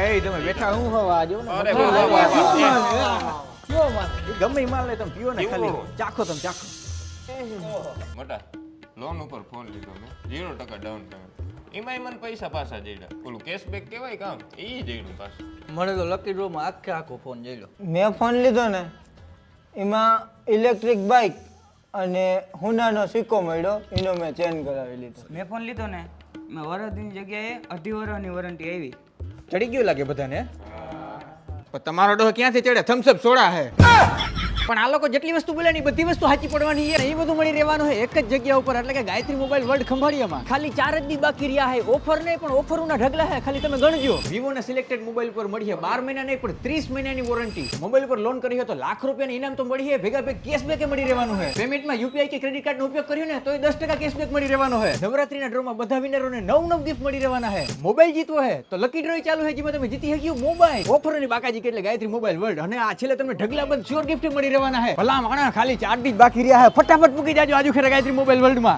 એ તમે બેઠા હું હવા આજો ને. અરે. કયો માલ? એ ગમે ઈ માલ લે તમે પીઓ ને. ખાલી. ચાખો તમે ચાખો. મોટા લોન ઉપર ફોન લીધો મેં. ઝીરો ટકા ડાઉન પેમેન્ટ એમાંય મને પૈસા પાછા જઈડા. ઓલું કેશબેક કહેવાય કામ? એ જઈડું પાછું મને તો લકી ડ્રોમાં આખે આખો ફોન જઈ લો મેં ફોન લીધો ને એમાં ઇલેક્ટ્રિક બાઇક અને હુનાનો સિક્કો મળ્યો એનો મેં ચેન્જ કરાવી લીધો. મેં ફોન લીધો ને મેં વરસની જગ્યાએ અઢી વર્ષની વોરંટી આવી. ચડી ગયું લાગે બધાને? પણ તમારો ડોહ ક્યાંથી ચડે? થમ્સઅપ સોડા હે. પણ આ લોકો જેટલી વસ્તુ બોલે ને બધી વસ્તુ સાચી પડવાની છે એ બધું મળી રહેવાનું છે. એક જ જગ્યા ઉપર, એટલે કે ગાયત્રી મોબાઈલ વર્લ્ડ ખંભાળિયામાં. ખાલી ચાર જ દી બાકી રહ્યા છે. ઓફર નહીં, પણ ઓફરોના ઢગલા છે. ખાલી તમે ગણજો. વિવો ના સિલેક્ટેડ મોબાઈલ પર મળી છે બાર મહિના નહીં, પણ ત્રીસ મહિનાની વોરંટી. મોબાઈલ પર લોન કરી હોય તો લાખ રૂપિયાની ઇનામ તો મળી છે. ભેગા ભેગ કેશબેક મળી રહેવાનું છે. પેમેન્ટમાં યુપીઆઈ કે ક્રેડિટ કાર્ડનો ઉપયોગ કર્યો ને તો એ દસ ટકા કેશબેક મળી રહેવાનો છે. નવરાત્રીના ડ્રોમાં બધા વિનરોને નવ નવ ગિફ્ટ મળી રહેવાના છે. મોબાઈલ જીતવો છે, તો લકી ડ્રો ચાલુ છે, જેમાં તમે જીતી શક્યું મોબાઈલ. ઓફરોની બાકાજી કે એટલે ગાયત્રી મોબાઈલ વર્લ્ડ. અને આ છેલ્લે તમને ઢગલા બંધ શ્યોર ગિફ્ટ મળી રહેવાના હે. ભલા માણા ખાલી ચાર દી બાકી રહ્યા હે. ફટાફટ મૂકી જાજો આજુ ખેર ગાયત્રી મોબાઈલ વર્લ્ડમાં